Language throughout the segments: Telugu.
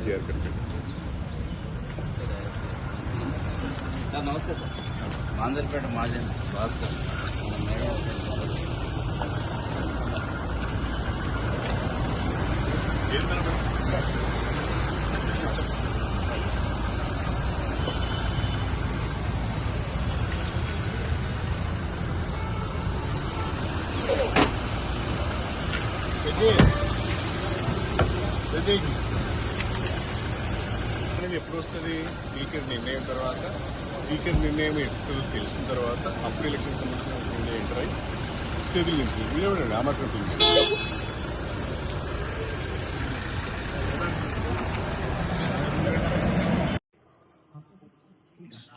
क्लियर करके। सर नमस्ते सर। मांजरपेट महाजन स्वागत Thank you. నిర్ణయం ఎప్పుడు వస్తుంది? స్పీకర్ నిర్ణయం తర్వాత. స్పీకర్ నిర్ణయం ఎప్పుడు తెలిసిన తర్వాత అప్పుడు ఎలక్షన్ కమిషన్ నిర్ణయం ఇండియా ఎంటర్ అయ్యి చేతులు వీళ్ళు రామకృష్ణ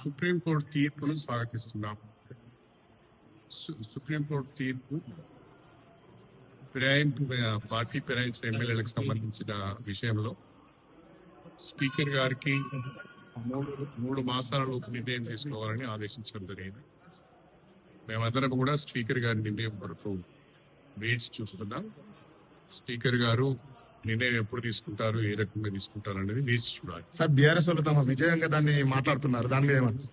సుప్రీంకోర్టు తీర్పును స్వాగతిస్తున్నాం. సుప్రీంకోర్టు తీర్పు ఫిరాయింపు పార్టీ ఫిరాయించిన ఎమ్మెల్యేలకు సంబంధించిన విషయంలో స్పీకర్ గారికి మూడు మూడు మాసాలలోపు నిర్ణయం తీసుకోవాలని ఆదేశించడం జరిగింది. మేమందరం కూడా స్పీకర్ గారి నిర్ణయం వరకు వేచి చూస్తున్నాం. స్పీకర్ గారు నిర్ణయం ఎప్పుడు తీసుకుంటారు ఏ రకంగా తీసుకుంటారు అనేది వేచి చూడాలి. సార్ బీఆర్ఎస్ వాళ్ళు తమ విజయంగా దాన్ని మాట్లాడుతున్నారు. దాని మీద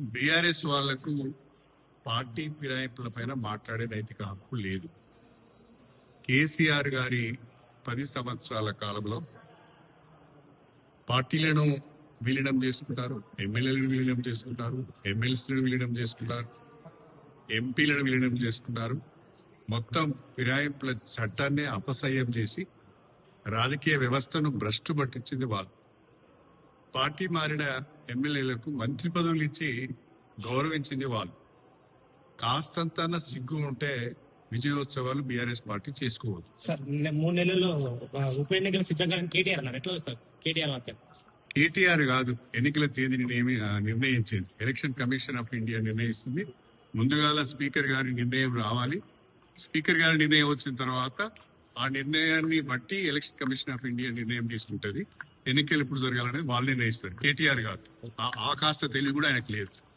బీఆర్ఎస్ వాళ్ళకు పార్టీ ఫిరాయింపుల పైన మాట్లాడే నైతిక హక్కు లేదు. కేసీఆర్ గారి పది సంవత్సరాల కాలంలో పార్టీలను విలీనం చేసుకుంటారు ఎమ్మెల్యేలను విలీనం చేసుకుంటారు ఎమ్మెల్సీలను విలీనం చేసుకుంటారు ఎంపీలను విలీనం చేసుకుంటారు. మొత్తం ఫిరాయింపుల చట్టాన్ని అపసయం చేసి రాజకీయ వ్యవస్థను భ్రష్టు పట్టించింది వాళ్ళు. పార్టీ మారిన ఎమ్మెల్యేలకు మంత్రి పదవులు ఇచ్చి గౌరవించింది వాళ్ళు. కాస్తంత సిగ్గు ఉంటే విజయోత్సవాలు బీఆర్ఎస్ పార్టీ చేసుకోవచ్చు. సార్ మూడు నెలల్లో ఉప ఎన్నికలు సిద్ధంగా కేటీఆర్ అన్నారు. ఎట్లా వస్తారు కేటీఆర్ కాదు ఎన్నికల తేదీని నియమి నిర్ణయించింది. ఎలక్షన్ కమిషన్ ఆఫ్ ఇండియా నిర్ణయిస్తుంది. ముందుగాల స్పీకర్ గారి నిర్ణయం రావాలి. స్పీకర్ గారి నిర్ణయం వచ్చిన తర్వాత ఆ నిర్ణయాన్ని బట్టి ఎలక్షన్ కమిషన్ ఆఫ్ ఇండియా నిర్ణయం తీసుకుంటది. ఎన్నికలు ఎప్పుడు జరగాలనేది వాళ్ళు నిర్ణయిస్తారు. కేటీఆర్ కాదు. ఆ- ఆ కాస్త తెలివి కూడా ఆయనకు లేదు.